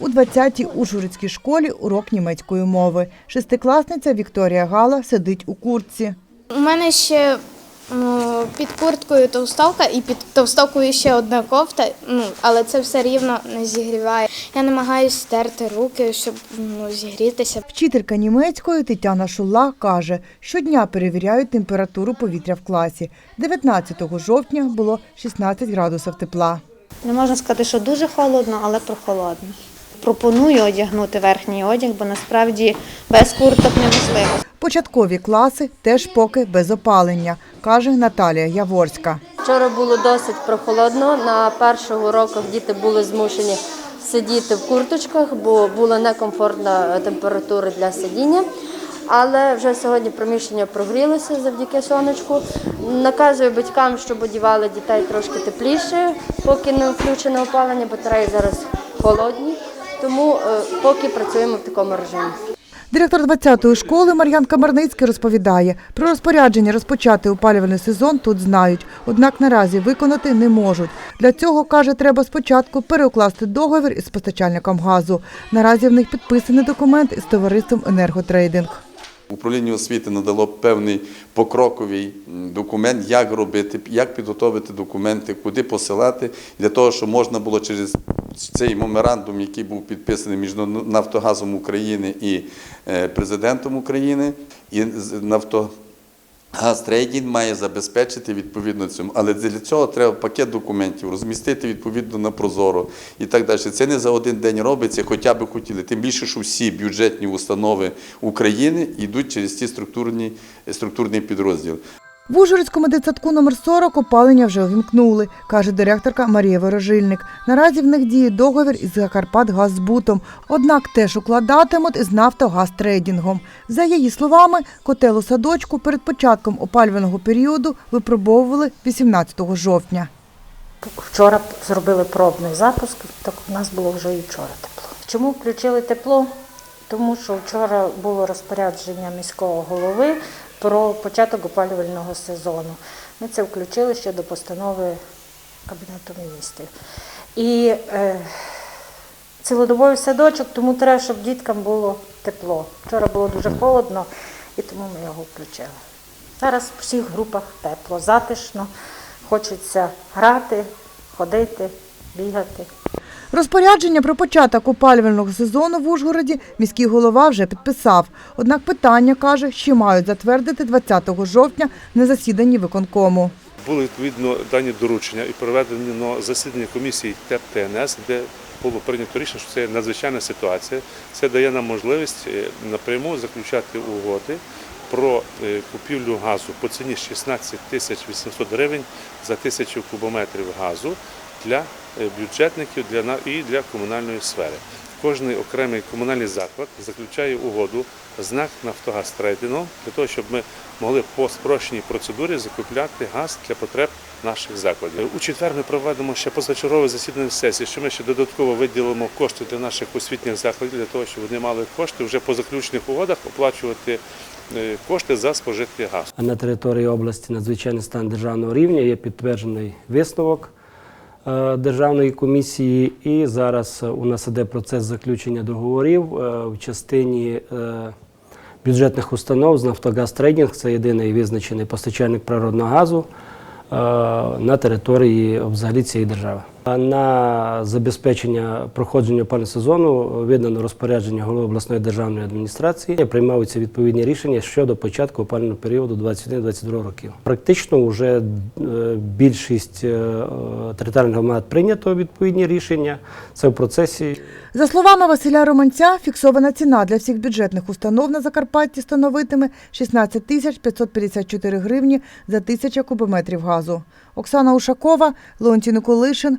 У 20-й Ужгородській школі урок німецької мови. Шестикласниця Вікторія Гала сидить у куртці. У мене ще ну, під курткою товстовка і під товстовкою ще одна кофта, ну, але це все рівно не зігріває. Я намагаюся стерти руки, щоб ну, зігрітися. Вчителька німецької Тетяна Шула каже, щодня перевіряють температуру повітря в класі. 19 жовтня було 16 градусів тепла. Не можна сказати, що дуже холодно, але прохолодно. Пропоную одягнути верхній одяг, бо насправді без курток неможливо. Початкові класи теж поки без опалення, каже Наталія Яворська. Вчора було досить прохолодно. На перших уроках діти були змушені сидіти в курточках, бо була некомфортна температура для сидіння. Але вже сьогодні приміщення прогрілося завдяки сонечку. Наказую батькам, щоб одягали дітей трошки тепліше, поки не включене опалення, батареї зараз холодні. Тому е, поки працюємо в такому режимі. Директор 20-ї школи Мар'ян Камарницький розповідає, про розпорядження розпочати опалювальний сезон тут знають, однак наразі виконати не можуть. Для цього, каже, треба спочатку переукласти договір із постачальником газу. Наразі в них підписаний документ із товариством «Енерготрейдинг». Управління освіти надало певний покроковий документ, як робити, як підготовити документи, куди посилати, для того, щоб можна було через цей меморандум, який був підписаний між Нафтогазом України і е, президентом України, і з- Нафтогазтрейдинг має забезпечити відповідно цьому. Але для цього треба пакет документів, розмістити відповідно на Прозоро і так далі. Це не за один день робиться, хоча би хотіли. Тим більше, що всі бюджетні установи України йдуть через ці структурні, структурний підрозділи. В Ужгородському дитсадку номер 40 опалення вже увімкнули, каже директорка Марія Ворожильник. Наразі в них діє договір із Закарпатгаззбутом, однак теж укладатимуть із Нафтогазтрейдингом. За її словами, котел у садочку перед початком опалювального періоду випробовували 18 жовтня. Вчора зробили пробний запуск, так у нас було вже і вчора тепло. Чому включили тепло? Тому що вчора було розпорядження міського голови про початок опалювального сезону. Ми це включили ще до постанови Кабінету міністрів. І е, цілодобовий садочок, тому треба, щоб діткам було тепло. Вчора було дуже холодно, і тому ми його включили. Зараз в всіх групах тепло, затишно, хочеться грати, ходити, бігати. Розпорядження про початок опалювального сезону в Ужгороді міський голова вже підписав. Однак питання, каже, ще мають затвердити 20 жовтня на засіданні виконкому. Було відповідно дані доручення і проведено засідання комісії ТЕП ТНС, де було прийнято рішення, що це надзвичайна ситуація. Це дає нам можливість е, напряму заключати угоди про е, купівлю газу по ціні 16 тисяч 800 гривень за тисячу кубометрів газу для бюджетників для на- і для комунальної сфери. Кожний окремий комунальний заклад заключає угоду з НАК «Нафтогазтрейдингом» для того, щоб ми могли по спрощеній процедурі закупляти газ для потреб наших закладів. У четвер ми проведемо ще позачергове засідання сесії, що ми ще додатково виділимо кошти для наших освітніх закладів, для того, щоб вони мали кошти вже по заключених угодах оплачувати е, кошти за спожитий газ. На території області надзвичайний стан державного рівня є підтверджений висновок е, Державної комісії, і зараз е, у нас іде процес заключення договорів е, в частині е, бюджетних установ з Нафтогаз Трейдінг. Це єдиний визначений постачальник природного газу е, на території взагалі цієї держави. На забезпечення проходження сезону видано розпорядження голови обласної державної адміністрації. Приймаються відповідні рішення щодо початку опалювального періоду 21-22 років. Практично вже е, більшість е, територіальних громад прийнято відповідні рішення. Це в процесі. За словами Василя Романця, фіксована ціна для всіх бюджетних установ на Закарпатті становитиме 16 тисяч 554 гривні за тисячу кубометрів газу. Оксана Ушакова, Леонтій Николишин.